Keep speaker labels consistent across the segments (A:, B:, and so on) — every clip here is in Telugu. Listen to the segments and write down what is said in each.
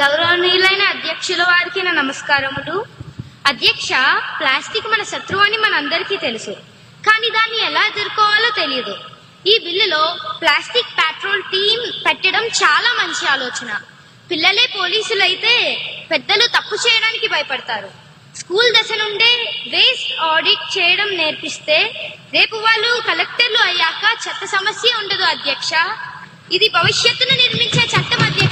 A: గౌరవనీయులైన అధ్యక్షుల వారికి నా నమస్కారములు. అధ్యక్ష ప్లాస్టిక్ మన శత్రువు అని మనందరికీ తెలుసు. కానీ దాన్ని ఎలా ఎదుర్కోవాలో తెలియదు ఈ బిల్లులో ప్లాస్టిక్ పెట్రోల్ టీం పెట్టడం చాలా మంచి ఆలోచన. పిల్లలే పోలీసులైతే పెద్దలు తప్పు చేయడానికి భయపడతారు. స్కూల్ దశ నుండే వేస్ట్ ఆడిట్ చేయడం నేర్పిస్తే రేపు వాళ్ళు కలెక్టర్లు అయ్యాక చెత్త సమస్య ఉండదు అధ్యక్ష. ఇది భవిష్యత్తును నిర్మించే చట్టం అధ్యక్ష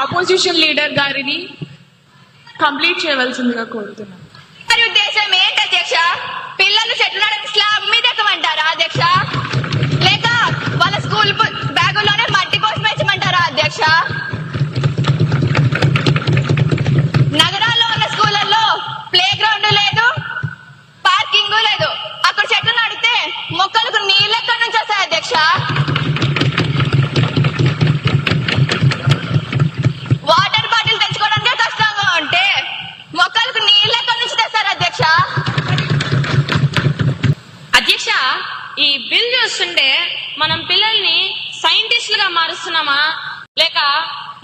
B: ఆపోజిషన్ లీడర్ గారిని కంప్లీట్ చేయవలసిందిగా కోరుతున్నాను.
C: ఉద్దేశం ఏంటి అధ్యక్ష? పిల్లలు చెట్లు నాటడానికి స్లాబ్ మీద ఎక్కమంటారా అధ్యక్ష? లేక వాళ్ళ స్కూల్ బ్యాగుల్లోనే మట్టి కోసం పెంచమంటారా అధ్యక్ష? నగరాల్లో ఉన్న స్కూళ్ళల్లో ప్లే గ్రౌండ్ లేదు పార్కింగ్ లేదు. అక్కడ చెట్లు నడితే మొక్కలు అధ్యక్ష
D: ఈ బిల్ చూస్తుంటే మనం పిల్లల్ని సైంటిస్టులుగా మారుస్తున్నామా? లేక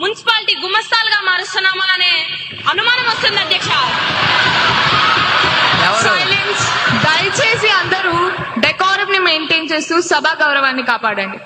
D: మున్సిపాలిటీ గుమస్తాలుగా మారుస్తున్నామా అనే అనుమానం వస్తుంది అధ్యక్ష.
B: దయచేసి అందరూ డెకోరం ని మెయింటైన్ చేస్తూ సభా గౌరవాన్ని కాపాడండి.